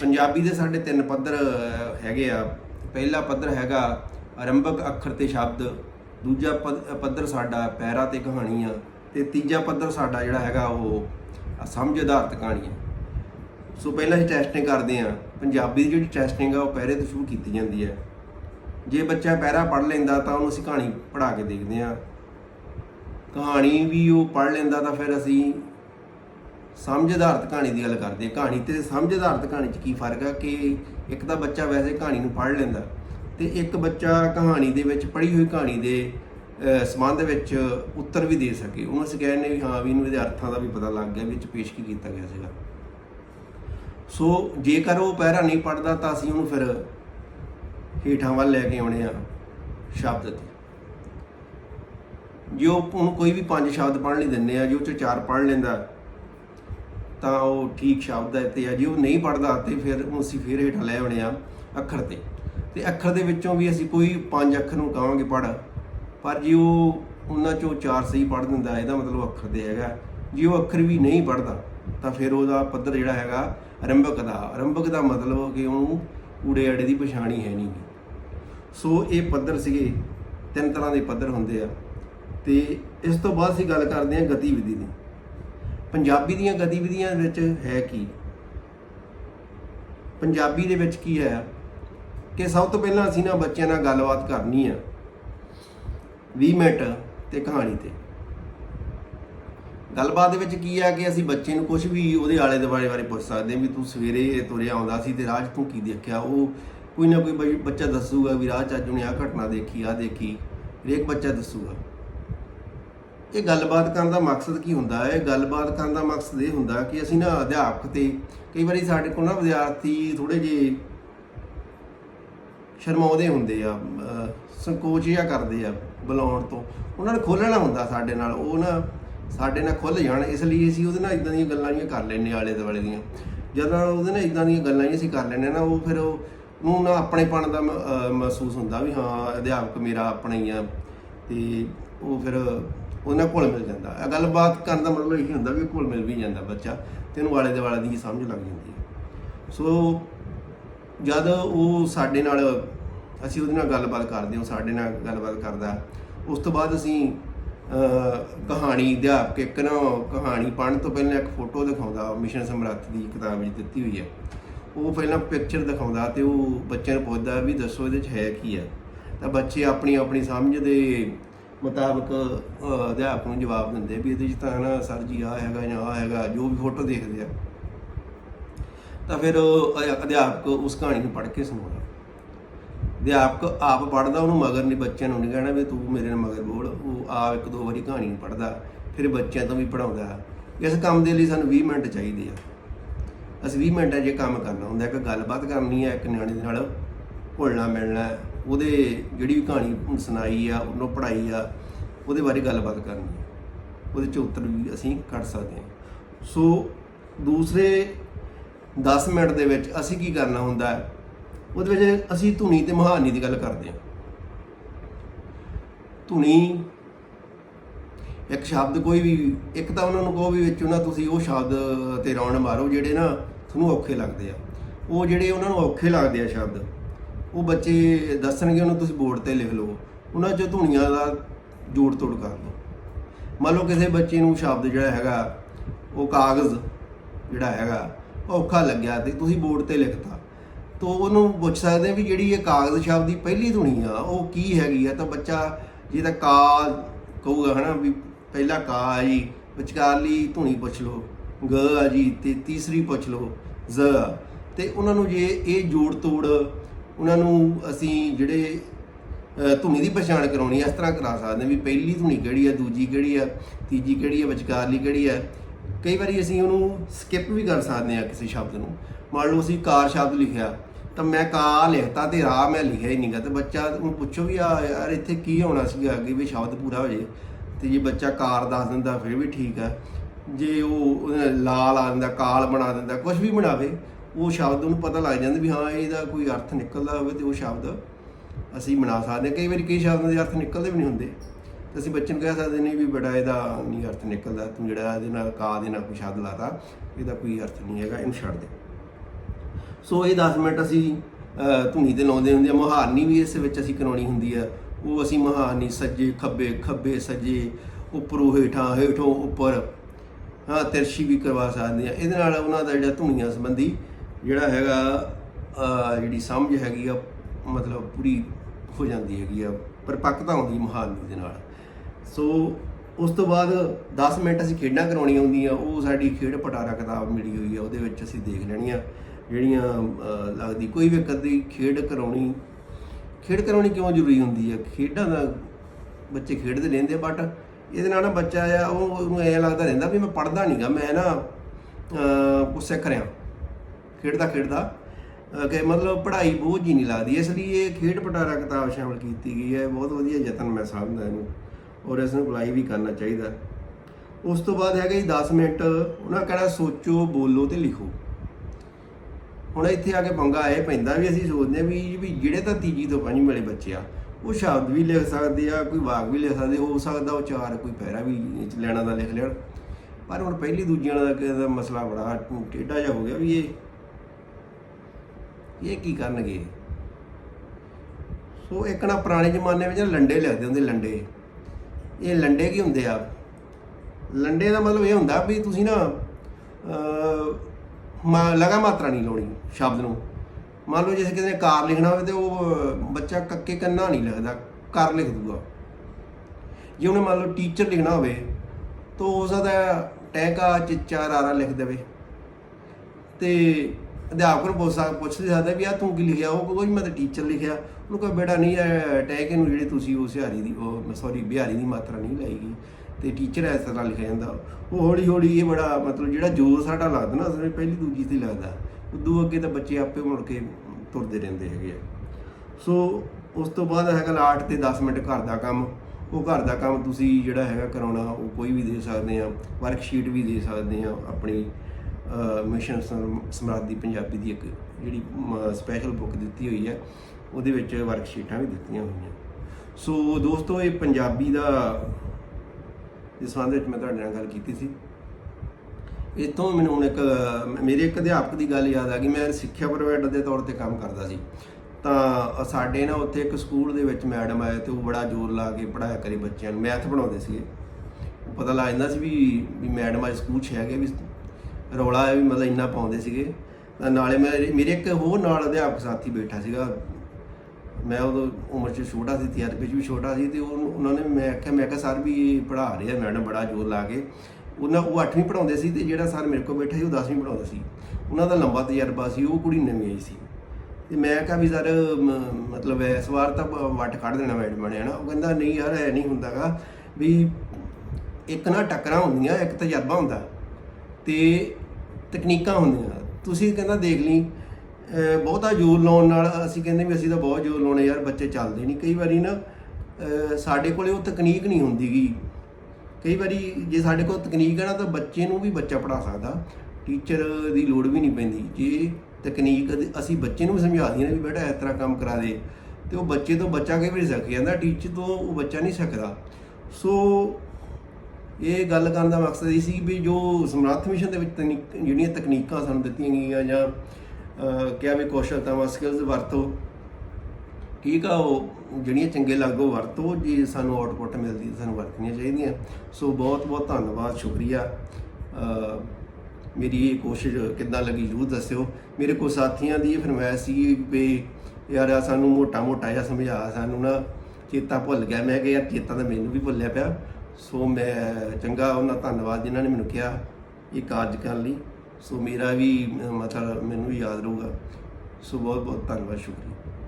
ਪੰਜਾਬੀ ਦੇ ਸਾਡੇ ਤਿੰਨ ਪੱਧਰ ਹੈਗੇ ਆ। ਪਹਿਲਾ ਪੱਧਰ ਹੈਗਾ ਆਰੰਭਕ ਅੱਖਰ ਤੇ ਸ਼ਬਦ, ਦੂਜਾ ਪੱਧਰ ਸਾਡਾ ਪੈਰਾ ਤੇ ਕਹਾਣੀ ਆ ਤੇ ਤੀਜਾ ਪੱਧਰ ਸਾਡਾ ਜਿਹੜਾ ਹੈਗਾ ਉਹ ਸਮਝ ਆਧਾਰਿਤ ਕਹਾਣੀ ਆ ਸੋ ਪਹਿਲਾਂ ਅਸੀਂ ਟੈਸਟਿੰਗ ਕਰਦੇ ਆ ਪੰਜਾਬੀ ਦੀ ਜਿਹੜੀ ਟੈਸਟਿੰਗ ਆ, ਉਹ ਪਹਿਰੇ ਤੋਂ ਸ਼ੁਰੂ ਕੀਤੀ ਜਾਂਦੀ ਹੈ। ਜੇ ਬੱਚਾ ਪੈਰਾ ਪੜ੍ਹ ਲੈਂਦਾ ਤਾਂ ਉਹਨੂੰ ਅਸੀਂ ਕਹਾਣੀ ਪੜ੍ਹਾ ਕੇ ਦੇਖਦੇ ਆ ਕਹਾਣੀ ਵੀ ਉਹ ਪੜ੍ਹ ਲੈਂਦਾ ਤਾਂ ਫਿਰ ਅਸੀਂ ਸਮਝ ਆਧਾਰਿਤ ਕਹਾਣੀ ਦੀ ਗੱਲ ਕਰਦੇ ਹਾਂ। ਕਹਾਣੀ ਤੇ ਸਮਝ ਆਧਾਰਿਤ ਕਹਾਣੀ 'ਚ ਕੀ ਫ਼ਰਕ ਆ ਕਿ ਇੱਕ ਤਾਂ ਬੱਚਾ ਵੈਸੇ ਕਹਾਣੀ ਨੂੰ ਪੜ੍ਹ ਲੈਂਦਾ ਤੇ ਇੱਕ ਬੱਚਾ ਕਹਾਣੀ ਦੇ ਵਿੱਚ ਪੜ੍ਹੀ ਹੋਈ ਕਹਾਣੀ ਦੇ ਅਹ, ਸੰਬੰਧ ਵਿੱਚ ਉੱਤਰ ਵੀ ਦੇ ਸਕੇ। ਉਹਨੂੰ ਅਸੀਂ ਕਹਿੰਦੇ ਵੀ ਹਾਂ ਵੀ ਇਹਨੂੰ ਇਹਦੇ ਅਰਥਾਂ ਦਾ ਵੀ ਪਤਾ ਲੱਗ ਗਿਆ ਵਿੱਚ ਪੇਸ਼ ਕੀ ਕੀਤਾ ਗਿਆ ਸੀਗਾ। ਸੋ ਜੇਕਰ ਉਹ ਪਹਿਰਾ ਨਹੀਂ ਪੜਦਾ ਤਾਂ ਅਸੀਂ ਉਹਨੂੰ ਫਿਰ ਹੇਠਾਂ ਵੱਲ ਲੈ ਕੇ ਆਉਣੇ ਆ ਸ਼ਬਦ ਤੇ। ਜੇ ਉਹ ਉਹਨੂੰ ਕੋਈ ਵੀ ਪੰਜ ਸ਼ਬਦ ਪੜ੍ਹ ਨਹੀਂ ਦਿੰਦੇ ਆ ਜੇ ਉਹ ਚੋਂ ਚਾਰ ਪੜ੍ਹ ਲੈਂਦਾ ਤਾਂ ਉਹ ਠੀਕ ਸ਼ਬਦ ਹੈ ਤੇ ਜੇ ਉਹ ਨਹੀਂ ਪੜਦਾ ਤੇ ਫਿਰ ਉਹਨੂੰ ਅਸੀਂ ਫਿਰ ਹੇਠਾਂ ਲੈ ਆਉਣੇ ਆ ਅੱਖਰ ਤੇ। ਤੇ ਅੱਖਰ ਦੇ ਵਿੱਚੋਂ ਵੀ ਅਸੀਂ ਕੋਈ ਪੰਜ ਅੱਖਰ ਨੂੰ ਕਹਾਂਗੇ ਪੜ ਪਰ ਜੇ ਉਹ ਉਹਨਾਂ ਚੋਂ ਚਾਰ ਸਹੀ ਪੜ ਦਿੰਦਾ, ਇਹਦਾ ਮਤਲਬ ਅੱਖਰ ਦੇ ਹੈਗਾ। ਜੇ ਉਹ ਅੱਖਰ ਵੀ ਨਹੀਂ ਪੜਦਾ ਤਾਂ ਫਿਰ ਉਹਦਾ ਪੱਧਰ ਜਿਹੜਾ ਹੈਗਾ ਆਰੰਭਕ ਦਾ। ਆਰੰਭਕ ਦਾ ਮਤਲਬ ਕਿ ਉਹਨੂੰ ਊੜੇ ਆੜੇ ਦੀ ਪਛਾਣੀ ਹੈ ਨਹੀਂ ਸੋ ਇਹ ਪੱਧਰ ਸੀਗੇ, ਤਿੰਨ ਤਰ੍ਹਾਂ ਦੇ ਪੱਧਰ ਹੁੰਦੇ ਆ। ਤੇ ਇਸ ਤੋਂ ਬਾਅਦ ਅਸੀਂ ਗੱਲ ਕਰਦੇ ਹਾਂ ਗਤੀਵਿਧੀ ਦੀ। ਪੰਜਾਬੀ ਦੀਆਂ ਗਤੀਵਿਧੀਆਂ ਵਿੱਚ ਹੈ ਕੀ? ਪੰਜਾਬੀ ਦੇ ਵਿੱਚ ਕੀ ਹੈ ਕਿ ਸਭ ਤੋਂ ਪਹਿਲਾਂ ਅਸੀਂ ਨਾ ਬੱਚਿਆਂ ਨਾਲ ਗੱਲਬਾਤ ਕਰਨੀ ਆ। 20 ਮਿੰਟ ਤੇ ਕਹਾਣੀ ਤੇ। ਗੱਲਬਾਤ ਦੇ ਵਿੱਚ ਕੀ ਆ ਕਿ ਅਸੀਂ ਬੱਚੇ ਨੂੰ ਕੁਝ ਵੀ ਉਹਦੇ ਆਲੇ ਦੁਆਲੇ ਬਾਰੇ ਪੁੱਛ ਸਕਦੇ ਹਾਂ ਵੀ ਤੂੰ ਸਵੇਰੇ ਤੁਰਿਆ ਆਉਂਦਾ ਸੀ ਤੇ ਰਾਹ 'ਚ ਤੂੰ ਕੀ ਦੇਖਿਆ, ਉਹ ਕੋਈ ਨਾ ਕੋਈ ਬੱਚਾ ਦੱਸੂਗਾ ਵੀ ਰਾਹ 'ਚ ਅੱਜ ਉਹਨੇ ਆ ਘਟਨਾ ਦੇਖੀ ਆ ਦੇਖੀ, ਹਰੇਕ ਬੱਚਾ ਦੱਸੂਗਾ। ਇਹ ਗੱਲਬਾਤ ਕਰਨ ਦਾ ਮਕਸਦ ਕੀ ਹੁੰਦਾ ਹੈ? ਗੱਲਬਾਤ ਕਰਨ ਦਾ ਮਕਸਦ ਇਹ ਹੁੰਦਾ ਕਿ ਅਸੀਂ ਨਾ ਅਧਿਆਪਕ ਤੇ ਕਈ ਵਾਰੀ ਸਾਡੇ ਕੋਲ ਨਾ ਵਿਦਿਆਰਥੀ ਥੋੜੇ ਜਿਹੇ ਸ਼ਰਮਾਉਂਦੇ ਹੁੰਦੇ ਆ ਸੰਕੋਚ ਜਿਹਾ ਕਰਦੇ ਆ ਬੁਲਾਉਣ ਤੋਂ। ਉਹਨਾਂ ਨੂੰ ਖੋਲਣਾ ਹੁੰਦਾ ਸਾਡੇ ਨਾਲ, ਉਹ ਨਾ ਸਾਡੇ ਨਾਲ ਖੁੱਲ ਜਾਣ, ਇਸ ਲਈ ਅਸੀਂ ਉਹਦੇ ਨਾਲ ਇਦਾਂ ਦੀਆਂ ਗੱਲਾਂ ਜੀਆਂ ਕਰ ਲੈਂਦੇ ਆਲੇ ਦੁਆਲੇ ਦੀਆਂ। ਜਦੋਂ ਉਹਦੇ ਨਾਲ ਇਦਾਂ ਦੀਆਂ ਗੱਲਾਂ ਹੀ ਅਸੀਂ ਕਰ ਲੈਂਦੇ ਨਾ, ਉਹ ਫਿਰ ਉਹ ਨੂੰ ਨਾ ਆਪਣੇਪਣ ਦਾ ਮ- ਮਹਿਸੂਸ ਹੁੰਦਾ ਵੀ ਹਾਂ, ਅਧਿਆਪਕ ਮੇਰਾ ਆਪਣਾ ਹੀ ਆ ਤੇ ਉਹ ਫਿਰ ਉਹਨਾਂ ਕੋਲ ਮਿਲ ਜਾਂਦਾ। ਇਹ ਗੱਲਬਾਤ ਕਰਨ ਦਾ ਮਤਲਬ ਇਹ ਹੁੰਦਾ ਵੀ ਕੋਲ ਮਿਲ ਵੀ ਜਾਂਦਾ ਬੱਚਾ, ਤੇ ਉਹਨੂੰ ਆਲੇ ਦੁਆਲੇ ਦੀ ਸਮਝ ਲੱਗ ਜਾਂਦੀ ਹੈ। ਸੋ ਜਦ ਉਹ ਸਾਡੇ ਨਾਲ, ਅਸੀਂ ਉਹਦੇ ਨਾਲ ਗੱਲਬਾਤ ਕਰਦੇ ਹਾਂ ਸਾਡੇ ਨਾਲ ਗੱਲਬਾਤ ਕਰਦਾ ਉਸ ਤੋਂ ਬਾਅਦ ਅਸੀਂ ਕਹਾਣੀ ਅਧਿਆਪਕ ਇੱਕ ਨਾ ਕਹਾਣੀ ਪੜ੍ਹਨ ਤੋਂ ਪਹਿਲਾਂ ਇੱਕ ਫੋਟੋ ਦਿਖਾਉਂਦਾ ਮਿਸ਼ਨ ਸਮਰੱਥ ਦੀ ਕਿਤਾਬ ਵਿੱਚ ਦਿੱਤੀ ਹੋਈ ਹੈ। ਉਹ ਪਹਿਲਾਂ ਪਿਕਚਰ ਦਿਖਾਉਂਦਾ ਤੇ ਉਹ ਬੱਚਿਆਂ ਨੂੰ ਪੁੱਛਦਾ ਵੀ ਦੱਸੋ ਇਹਦੇ 'ਚ ਹੈ ਕੀ ਹੈ। ਤਾਂ ਬੱਚੇ ਆਪਣੀ ਆਪਣੀ ਸਮਝ ਦੇ ਮੁਤਾਬਕ ਅਧਿਆਪਕ ਨੂੰ ਜਵਾਬ ਦਿੰਦੇ ਵੀ ਇਹਦੇ 'ਚ ਤਾਂ ਨਾ ਸਰ ਜੀ ਆ ਹੈਗਾ ਜਾਂ ਆ ਹੈਗਾ, ਜੋ ਵੀ ਫੋਟੋ ਦੇਖਦੇ ਆ। ਤਾਂ ਫਿਰ ਉਹ ਅਧਿਆਪਕ ਉਸ ਕਹਾਣੀ ਨੂੰ ਪੜ੍ਹ ਕੇ ਸੁਣਾਉਂਦਾ ਅਧਿਆਪਕ ਆਪ ਪੜ੍ਹਦਾ, ਉਹਨੂੰ ਮਗਰ ਨਹੀਂ, ਬੱਚਿਆਂ ਨੂੰ ਨਹੀਂ ਕਹਿਣਾ ਵੀ ਤੂੰ ਮੇਰੇ ਨਾਲ ਮਗਰ ਬੋਲ, ਉਹ ਆ ਇੱਕ ਦੋ ਵਾਰੀ ਕਹਾਣੀ ਨੂੰ ਪੜ੍ਹਦਾ, ਫਿਰ ਬੱਚਿਆਂ ਤੋਂ ਵੀ ਪੜਾਉਂਦਾ ਇਸ ਕੰਮ ਦੇ ਲਈ ਸਾਨੂੰ 20 ਮਿੰਟ ਚਾਹੀਦੇ ਆ। ਅਸੀਂ 20 ਮਿੰਟਾਂ 'ਚ ਕੰਮ ਕਰਨਾ ਹੁੰਦਾ, ਇੱਕ ਗੱਲਬਾਤ ਕਰਨੀ ਹੈ ਇੱਕ ਨਿਆਣੇ ਦੇ ਨਾਲ ਘੁਲਣਾ ਮਿਲਣਾ ਉਹਦੇ ਜਿਹੜੀ ਵੀ ਕਹਾਣੀ ਸੁਣਾਈ ਆ, ਉਹਨੂੰ ਪੜ੍ਹਾਈ ਆ, ਉਹਦੇ ਬਾਰੇ ਗੱਲਬਾਤ ਕਰਨੀ ਹੈ ਉਹਦੇ ਚ ਉੱਤਰ ਵੀ ਅਸੀਂ ਕੱਢ ਸਕਦੇ ਹਾਂ ਸੋ ਦੂਸਰੇ 10 ਮਿੰਟ ਦੇ ਵਿੱਚ ਅਸੀਂ ਕੀ ਕਰਨਾ ਹੁੰਦਾ ਹੈ? ਉਹਦੇ ਵਿੱਚ ਅਸੀਂ ਧੁਨੀ ਤੇ ਮਹਾਨੀ ਦੀ ਗੱਲ ਕਰਦੇ ਹਾਂ ਧੁਨੀ ਇੱਕ ਸ਼ਬਦ ਕੋਈ ਵੀ, ਇੱਕ ਤਾਂ ਉਹਨਾਂ ਨੂੰ ਕਹੋ ਵੀ ਵਿੱਚੋਂ ਨਾ ਤੁਸੀਂ ਉਹ ਸ਼ਬਦ ਤੇ ਰੌਣ ਮਾਰੋ ਜਿਹੜੇ ਨਾ ਤੁਹਾਨੂੰ ਔਖੇ ਲੱਗਦੇ ਆ। ਉਹ ਜਿਹੜੇ ਉਹਨਾਂ ਨੂੰ ਔਖੇ ਲੱਗਦੇ ਆ ਸ਼ਬਦ ਉਹ ਬੱਚੇ ਦੱਸਣਗੇ ਉਹਨੂੰ ਤੁਸੀਂ ਬੋਰਡ ਤੇ ਲਿਖ ਲਓ। ਉਹਨਾਂ ਚੋਂ ਧੁਨੀਆਂ ਦਾ ਜੋੜ ਤੋੜ ਕਰ ਲਓ ਮੰਨ ਲਓ ਕਿਸੇ ਬੱਚੇ ਨੂੰ ਸ਼ਬਦ ਜਿਹੜਾ ਹੈਗਾ, ਉਹ ਕਾਗਜ਼ ਜਿਹੜਾ ਹੈਗਾ ਉਹ ਔਖਾ ਲੱਗਿਆ ਤੇ ਤੁਸੀਂ ਬੋਰਡ ਤੇ ਲਿਖਤਾ। ਤਾਂ ਉਹਨੂੰ ਪੁੱਛ ਸਕਦੇ ਆ ਵੀ ਜਿਹੜੀ ਇਹ ਕਾਗਜ਼ ਸ਼ਬਦ ਦੀ ਪਹਿਲੀ ਧੁਨੀ ਆ, ਉਹ ਕੀ ਹੈਗੀ ਆ? ਤਾਂ ਬੱਚਾ ਜੇ ਤਾਂ ਕਾ ਕਹੂਗਾ ਹਨਾ ਵੀ ਪਹਿਲਾ ਕਾ ਆ ਜੀ, ਵਿਚਕਾਰਲੀ ਧੁਨੀ ਪੁੱਛ ਲਓ। ਗ ਆ ਜੀ, ਤੇ ਤੀਸਰੀ ਪੁੱਛ ਲਓ। ਜ਼ ਤੇ ਉਹਨਾਂ ਨੂੰ ਜੇ ਇਹ ਜੋੜ ਤੋੜ ਉਹਨਾਂ ਨੂੰ ਅਸੀਂ ਜਿਹੜੇ ਧੁਨੀ ਦੀ ਪਛਾਣ ਕਰਾਉਣੀ ਇਸ ਤਰ੍ਹਾਂ ਕਰਾ ਸਕਦੇ ਹਾਂ ਵੀ ਪਹਿਲੀ ਧੁਨੀ ਕਿਹੜੀ ਆ, ਦੂਜੀ ਕਿਹੜੀ ਆ, ਤੀਜੀ ਕਿਹੜੀ ਆ, ਵਿਚਕਾਰਲੀ ਕਿਹੜੀ ਆ। ਕਈ ਵਾਰੀ ਅਸੀਂ ਉਹਨੂੰ ਸਕਿਪ ਵੀ ਕਰ ਸਕਦੇ ਆ ਕਿਸੇ ਸ਼ਬਦ ਨੂੰ। ਮੰਨ ਲਓ ਅਸੀਂ ਕਾਰ ਸ਼ਬਦ ਲਿਖਿਆ, ਤਾਂ ਮੈਂ ਕਾ ਲਿਖਤਾ ਤੇ ਰਾ ਮੈਂ ਲਿਖਿਆ ਹੀ ਨਹੀਂਗਾ ਤੇ ਬੱਚਾ ਨੂੰ ਪੁੱਛੋ ਵੀ ਆ ਯਾਰ ਇੱਥੇ ਕੀ ਹੋਣਾ ਸੀਗਾ ਅੱਗੇ ਵੀ ਸ਼ਬਦ ਪੂਰਾ ਹੋ ਜੇ? ਤੇ ਜੇ ਬੱਚਾ ਕਾਰ ਦੱਸ ਦਿੰਦਾ, ਫਿਰ ਵੀ ਠੀਕ ਆ। ਜੇ ਉਹ ਲਾਲ ਆ ਦਿੰਦਾ, ਕਾਲ ਬਣਾ ਦਿੰਦਾ ਕੁਝ ਵੀ ਬਣਾਵੇ ਉਹ ਸ਼ਬਦ ਨੂੰ ਪਤਾ ਲੱਗ ਜਾਂਦਾ ਵੀ ਹਾਂ ਇਹਦਾ ਕੋਈ ਅਰਥ ਨਿਕਲਦਾ ਹੋਵੇ ਤੇ ਉਹ ਸ਼ਬਦ ਅਸੀਂ ਬਣਾ ਸਕਦੇ ਹਾਂ। ਕਈ ਵਾਰੀ ਕਈ ਸ਼ਬਦਾਂ ਦੇ ਅਰਥ ਨਿਕਲਦੇ ਵੀ ਨਹੀਂ ਹੁੰਦੇ। ਤੇ ਅਸੀਂ ਬੱਚੇ ਨੂੰ ਕਹਿ ਸਕਦੇ ਨਹੀਂ ਵੀ ਬੜਾ ਇਹਦਾ ਨਹੀਂ ਅਰਥ ਨਿਕਲਦਾ ਤੂੰ ਜਿਹੜਾ ਇਹਦੇ ਨਾਲ ਕਾ ਦੇ ਨਾਲ ਕੋਈ ਸ਼ਬਦ ਲਾਤਾ ਇਹਦਾ ਕੋਈ ਅਰਥ ਨਹੀਂ ਹੈਗਾ ਇਹਨੂੰ ਛੱਡ ਦੇ। ਸੋ ਇਹ 10 ਮਿੰਟ ਅਸੀਂ ਅਹ, ਤੇ ਲਾਉਂਦੇ ਹੁੰਦੇ ਆ ਮੁਹਾਰਨੀ ਵੀ ਇਸ ਵਿੱਚ ਅਸੀਂ ਕਰਾਉਣੀ ਹੁੰਦੀ ਆ। ਉਹ ਅਸੀਂ ਮੁਹਾਰਨੀ ਸੱਜੇ ਖੱਬੇ ਖੱਬੇ ਸੱਜੇ ਉੱਪਰੋਂ ਹੇਠਾਂ ਹੇਠੋਂ ਉੱਪਰ ਹਾਂ ਤਿਰਸ਼ੀ ਵੀ ਕਰਵਾ ਸਕਦੇ ਆ ਇਹਦੇ ਨਾਲ ਉਹਨਾਂ ਦਾ ਜਿਹੜਾ ਧੁਨੀਆਂ ਸੰਬੰਧੀ ਜਿਹੜਾ ਹੈਗਾ ਜਿਹੜੀ ਸਮਝ ਹੈਗੀ ਆ, ਮਤਲਬ ਪੂਰੀ ਹੋ ਜਾਂਦੀ ਹੈਗੀ ਆ, ਪਰਪੱਕਤਾ ਆਉਂਦੀ ਮੁਹਾਰਨੀ ਦੇ ਨਾਲ। ਸੋ ਉਸ ਤੋਂ ਬਾਅਦ 10 ਮਿੰਟ ਅਸੀਂ ਖੇਡਾਂ ਕਰਾਉਣੀਆਂ ਹੁੰਦੀਆਂ, ਉਹ ਸਾਡੀ ਖੇਡ ਪਟਾਰਾ ਕਿਤਾਬ ਮਿਲੀ ਹੋਈ ਆ, ਉਹਦੇ ਵਿੱਚ ਅਸੀਂ ਦੇਖ ਲੈਣੀਆਂ, ਜਿਹੜੀਆਂ ਲੱਗਦੀ। ਕੋਈ ਵੀ ਕਦੀ ਖੇਡ ਕਰਾਉਣੀ ਖੇਡ ਕਰਾਉਣੀ ਕਿਉਂ ਜ਼ਰੂਰੀ ਹੁੰਦੀ ਆ? ਖੇਡਾਂ ਦਾ ਬੱਚੇ ਖੇਡਦੇ ਰਹਿੰਦੇ ਬਟ ਇਹਦੇ ਨਾਲ ਨਾ ਬੱਚਾ ਆ, ਉਹ, ਉਹਨੂੰ ਐਂ ਲੱਗਦਾ ਰਹਿੰਦਾ ਵੀ ਮੈਂ ਪੜਦਾ ਨਹੀਂਗਾ ਮੈਂ ਨਾ ਕੁਛ ਸਿੱਖ ਰਿਹਾ। ਖੇਡਦਾ ਖੇਡਦਾ ਕਿ ਮਤਲਬ ਪੜ੍ਹਾਈ ਬੋਝ ਹੀ ਨਹੀਂ ਲੱਗਦੀ। ਇਸ ਲਈ ਇਹ ਖੇਡ ਪਟਾਰਾ ਕਿਤਾਬ ਸ਼ਾਮਲ ਕੀਤੀ ਗਈ ਹੈ। ਬਹੁਤ ਵਧੀਆ ਯਤਨ ਮੈਂ ਸਮਝਦਾ ਇਹਨੂੰ ਔਰ ਇਸ ਨੂੰ ਅਪਲਾਈ ਵੀ ਕਰਨਾ ਚਾਹੀਦਾ। ਉਸ ਤੋਂ ਬਾਅਦ ਹੈਗਾ ਜੀ 10 ਮਿੰਟ। ਉਹਨਾਂ ਕਹਿਣਾ, ਸੋਚੋ, ਬੋਲੋ ਤੇ ਲਿਖੋ। ਹੁਣ ਇੱਥੇ ਆ ਕੇ ਪੰਗਾ ਇਹ ਪੈਂਦਾ ਵੀ ਅਸੀਂ ਸੋਚਦੇ ਹਾਂ ਵੀ ਵੀ ਜਿਹੜੇ ਤਾਂ ਤੀਜੀ ਤੋਂ ਪੰਜਵੀਂ ਵਾਲੇ ਬੱਚੇ ਆ, ਉਹ ਸ਼ਬਦ ਵੀ ਲਿਖ ਸਕਦੇ ਆ, ਕੋਈ ਵਾਕ ਵੀ ਲਿਖ ਸਕਦੇ, ਹੋ ਸਕਦਾ ਉਹ ਚਾਰ ਕੋਈ ਪੈਰਾ ਵੀ ਲੈਣਾ ਦਾ ਲਿਖ ਲੈਣ। ਪਰ ਹੁਣ ਪਹਿਲੀ ਦੂਜੀ ਵਾਲਾ ਦਾ ਮਸਲਾ ਬੜਾ ਟੇਢਾ ਜਿਹਾ ਹੋ ਗਿਆ ਵੀ ਇਹ ਇਹ ਕੀ ਕਰਨਗੇ? ਸੋ ਇੱਕ ਨਾ ਪੁਰਾਣੇ ਜ਼ਮਾਨੇ ਵਿੱਚ ਨਾ ਲੰਡੇ ਲੱਗਦੇ ਹੁੰਦੇ ਲੰਡੇ। ਇਹ ਲੰਡੇ ਕੀ ਹੁੰਦੇ ਆ? ਲੰਡੇ ਦਾ ਮਤਲਬ ਇਹ ਹੁੰਦਾ ਵੀ ਤੁਸੀਂ ਨਾ ਅਹ, ਲਗਾ ਮਾਤਰਾ ਨਹੀਂ ਲਾਉਣੀ ਸ਼ਬਦ ਨੂੰ। ਮੰਨ ਲਓ ਜੇ ਕਿਸੇ ਨੇ ਕਾਰ ਲਿਖਣਾ ਹੋਵੇ ਤੇ ਉਹ ਬੱਚਾ ਕੱਕੇ ਕੰਨਾ ਨਹੀਂ ਲਿਖਦਾ ਕਰ ਲਿਖ ਦੂਗਾ। ਜੇ ਉਹਨੇ ਮੰਨ ਲਓ ਟੀਚਰ ਲਿਖਣਾ ਹੋਵੇ ਤਾਂ ਉਸ ਦਾ ਟੈਂਕਾ ਚਿੱਚਾ ਰਾਰਾ ਲਿਖ ਦੇਵੇ। ਤੇ ਅਧਿਆਪਕ ਨੂੰ ਪੁੱਛ ਸਕ ਪੁੱਛ ਸਕਦਾ ਵੀ ਆ ਤੂੰ ਕੀ ਲਿਖਿਆ? ਉਹ ਕੋਈ ਮੈਂ ਤਾਂ ਟੀਚਰ ਲਿਖਿਆ। ਉਹਨੂੰ ਕਹੇ, ਬੇਟਾ ਨਹੀਂ, ਇਹ ਟੈਂਕੇ ਨੂੰ ਜਿਹੜੀ ਤੁਸੀਂ ਉਹ ਸਿਹਾਰੀ ਦੀ ਉਹ ਸੌਰੀ ਬਿਹਾਰੀ ਦੀ ਮਾਤਰਾ ਨਹੀਂ ਲਾਏਗੀ ਤੇ ਟੀਚਰ ਇਸ ਤਰ੍ਹਾਂ ਲਿਖਿਆ ਜਾਂਦਾ। ਉਹ ਹੌਲੀ ਹੌਲੀ ਇਹ ਬੜਾ ਮਤਲਬ ਜਿਹੜਾ ਜ਼ੋਰ ਸਾਡਾ ਲੱਗਦਾ ਨਾ, ਅਸਲ ਪਹਿਲੀ ਦੂਜੀ ਤੇ ਹੀ ਲੱਗਦਾ। ਉਦੋਂ ਅੱਗੇ ਤਾਂ ਬੱਚੇ ਆਪੇ ਮੁੜ ਕੇ ਤੁਰਦੇ ਰਹਿੰਦੇ ਹੈਗੇ ਆ। ਸੋ ਉਸ ਤੋਂ ਬਾਅਦ ਹੈਗਾ ਲਾਟ ਤੇ 10 ਮਿੰਟ ਘਰ ਦਾ ਕੰਮ। ਉਹ ਘਰ ਦਾ ਕੰਮ ਤੁਸੀਂ ਜਿਹੜਾ ਹੈਗਾ ਕਰਾਉਣਾ, ਉਹ ਕੋਈ ਵੀ ਦੇ ਸਕਦੇ ਆ। ਵਰਕਸ਼ੀਟ ਵੀ ਦੇ ਸਕਦੇ ਆ ਆਪਣੀ। ਮਿਸ਼ਨ ਸਮ- ਸਮਰਾਦੀ ਪੰਜਾਬੀ ਦੀ ਇੱਕ ਜਿਹੜੀ ਸਪੈਸ਼ਲ ਬੁੱਕ ਦਿੱਤੀ ਹੋਈ ਹੈ, ਉਹਦੇ ਵਿੱਚ ਵਰਕਸ਼ੀਟਾਂ ਵੀ ਦਿੱਤੀਆਂ ਹੋਈਆਂ। ਸੋ ਦੋਸਤੋ, ਇਹ ਪੰਜਾਬੀ ਦਾ, ਇਸ ਸੰਬੰਧ ਵਿੱਚ ਮੈਂ ਤੁਹਾਡੇ ਨਾਲ ਗੱਲ ਕੀਤੀ ਸੀ। ਇਤੋਂ ਮੈਨੂੰ ਹੁਣ ਇੱਕ, ਮੇਰੇ ਇੱਕ ਅਧਿਆਪਕ ਦੀ ਗੱਲ ਯਾਦ ਆ ਗਈ। ਮੈਂ ਸਿੱਖਿਆ ਪ੍ਰੋਵਾਈਡਰ ਦੇ ਤੌਰ ਤੇ ਕੰਮ ਕਰਦਾ ਸੀ। ਤਾਂ ਸਾਡੇ ਨਾ ਉੱਥੇ ਇੱਕ ਸਕੂਲ ਦੇ ਵਿੱਚ ਮੈਡਮ ਆਏ ਤੇ ਉਹ ਬੜਾ ਜ਼ੋਰ ਲਾ ਕੇ ਪੜਾਇਆ ਕਰੇ ਬੱਚਿਆਂ ਨੂੰ। ਮੈਥ ਪੜਾਉਂਦੇ ਸੀਗੇ। ਉਹ ਪਤਾ ਲੱਗ ਜਾਂਦਾ ਸੀ ਵੀ ਵੀ ਮੈਡਮ ਅੱਜ ਸਕੂਲ 'ਚ ਹੈਗੇ ਵੀ ਰੌਲਾ ਵੀ ਮਤਲਬ ਇੰਨਾ ਪਾਉਂਦੇ ਸੀਗੇ। ਤਾਂ ਨਾਲੇ ਮੇਰੇ ਮੇਰੇ ਇੱਕ ਹੋਰ ਨਾਲ ਅਧਿਆਪਕ ਸਾਥੀ ਬੈਠਾ ਸੀਗਾ। ਮੈਂ ਉਦੋਂ ਉਮਰ 'ਚ ਛੋਟਾ ਸੀ ਤਿਆਰ ਵਿੱਚ ਵੀ ਛੋਟਾ ਸੀ ਤੇ ਉਹ- ਉਹਨਾਂ ਨੇ ਮੈਂ ਆਖਿਆ, ਮੈਂ ਕਿਹਾ, ਸਰ ਵੀ ਇਹ ਪੜ੍ਹਾ ਰਹੇ ਆ ਮੈਡਮ ਬੜਾ ਜ਼ੋਰ ਲਾ ਕੇ। ਉਹਨਾਂ, ਉਹ 8ਵੀਂ ਪੜਾਉਂਦੇ ਸੀ ਤੇ ਜਿਹੜਾ ਸਰ ਮੇਰੇ ਕੋਲ ਬੈਠਾ ਸੀ, ਉਹ 10ਵੀਂ ਪੜਾਉਂਦਾ ਸੀ। ਉਹਨਾਂ ਦਾ ਲੰਬਾ ਤਜਰਬਾ ਸੀ, ਉਹ ਕੁੜੀ ਨਵੀਂ ਆਈ ਸੀ। ਤੇ ਮੈਂ ਕਿਹਾ ਵੀ ਸਰ ਮਤਲਬ ਇਸ ਵਾਰ ਤਾਂ ਵੱਟ ਕੱਢ ਦੇਣਾ ਮੈਡਮ ਨੇ, ਹਨਾ? ਉਹ ਕਹਿੰਦਾ, ਨਹੀਂ ਯਾਰ, ਐ ਨਹੀਂ ਹੁੰਦਾਗਾ ਵੀ ਇੱਕ ਨਾ ਟੱਕਰਾਂ ਹੁੰਦੀਆਂ, ਇੱਕ ਤਜਰਬਾ ਹੁੰਦਾ। ਤੇ ਤਕਨੀਕਾਂ ਹੁੰਦੀਆਂ। ਤੁਸੀਂ ਕਹਿੰਦਾ ਦੇਖ ਲਈ ਬਹੁਤਾ ਜ਼ੋਰ ਲਾਉਣ ਨਾਲ ਅਸੀਂ ਕਹਿੰਦੇ ਵੀ ਅਸੀਂ ਤਾਂ ਬਹੁਤ ਜ਼ੋਰ ਲਾਉਣੇ ਯਾਰ, ਬੱਚੇ ਚੱਲਦੇ ਨਹੀਂ ਕਈ ਵਾਰੀ ਨਾ ਸਾਡੇ ਕੋਲੇ ਉਹ ਤਕਨੀਕ ਨਹੀਂ ਹੁੰਦੀਗੀ ਕਈ ਵਾਰੀ ਜੇ ਸਾਡੇ ਕੋਲ ਤਕਨੀਕ ਹੈ ਨਾ, ਤਾਂ ਬੱਚੇ ਨੂੰ ਵੀ ਬੱਚਾ ਪੜਾ ਸਕਦਾ। ਟੀਚਰ ਦੀ ਲੋੜ ਵੀ ਨਹੀਂ ਪੈਂਦੀ। ਜੇ ਤਕਨੀਕ ਅਸੀਂ ਬੱਚੇ ਨੂੰ ਵੀ ਸਮਝਾ ਦਈਏ ਨਾ ਵੀ ਬੇਟਾ ਇਸ ਤਰ੍ਹਾਂ ਕੰਮ ਕਰਾ ਦੇ, ਤੇ ਉਹ ਬੱਚੇ ਤੋਂ ਬੱਚਾ ਕਈ ਵਾਰੀ ਸਿੱਖ ਜਾਂਦਾ? ਟੀਚਰ ਤੋਂ ਉਹ ਬੱਚਾ ਨਹੀਂ ਸਿੱਖਦਾ। ਸੋ ਇਹ ਗੱਲ ਕਰਨ ਦਾ ਮਕਸਦ ਇਹ ਸੀ ਵੀ ਜੋ ਸਮਰੱਥ ਮਿਸ਼ਨ ਦੇ ਵਿੱਚ ਤਕਨੀਕ ਜਿਹੜੀਆਂ ਤਕਨੀਕਾਂ ਸਾਨੂੰ ਦਿੱਤੀਆਂ ਗਈਆਂ ਜਾਂ ਕਿਹਾ ਵੀ ਕੌਸ਼ਲਤਾਵਾਂ ਸਕਿੱਲਸ ਵਰਤੋ, ਠੀਕ ਆ, ਉਹ ਜਿਹੜੀਆਂ ਚੰਗੇ ਲੱਗੋ ਵਰਤੋ, ਜੇ ਸਾਨੂੰ ਆਊਟਪੁੱਟ ਮਿਲਦੀ ਤਾਂ ਸਾਨੂੰ ਵਰਤਣੀਆਂ ਚਾਹੀਦੀਆਂ। ਸੋ ਬਹੁਤ ਬਹੁਤ ਧੰਨਵਾਦ, ਸ਼ੁਕਰੀਆ। ਮੇਰੀ ਇਹ ਕੋਸ਼ਿਸ਼ ਕਿੱਦਾਂ ਲੱਗੀ ਜਰੂਰ ਦੱਸਿਓ। ਮੇਰੇ ਕੋਲ ਸਾਥੀਆਂ ਦੀ ਫਰਮਾਇਸ਼ ਸੀ ਵੀ ਯਾਰ ਆਹ ਸਾਨੂੰ ਮੋਟਾ ਮੋਟਾ ਜਿਹਾ ਸਮਝਾ ਸਾਨੂੰ ਨਾ, ਚੇਤਾ ਭੁੱਲ ਗਿਆ। ਮੈਂ ਕਿਹਾ ਯਾਰ ਚੇਤਾ ਤਾਂ ਮੈਨੂੰ ਵੀ ਭੁੱਲਿਆ ਪਿਆ। ਸੋ ਮੈਂ ਚੰਗਾ ਉਹਨਾਂ ਧੰਨਵਾਦ ਜਿਨ੍ਹਾਂ ਨੇ ਮੈਨੂੰ ਕਿਹਾ ਇਹ ਕਾਰਜ ਕਰਨ ਲਈ। ਸੋ ਮੇਰਾ ਵੀ, ਮਤਲਬ ਮੈਨੂੰ ਵੀ ਯਾਦ ਰਹੂਗਾ। ਸੋ ਬਹੁਤ ਬਹੁਤ ਧੰਨਵਾਦ, ਸ਼ੁਕਰੀਆ।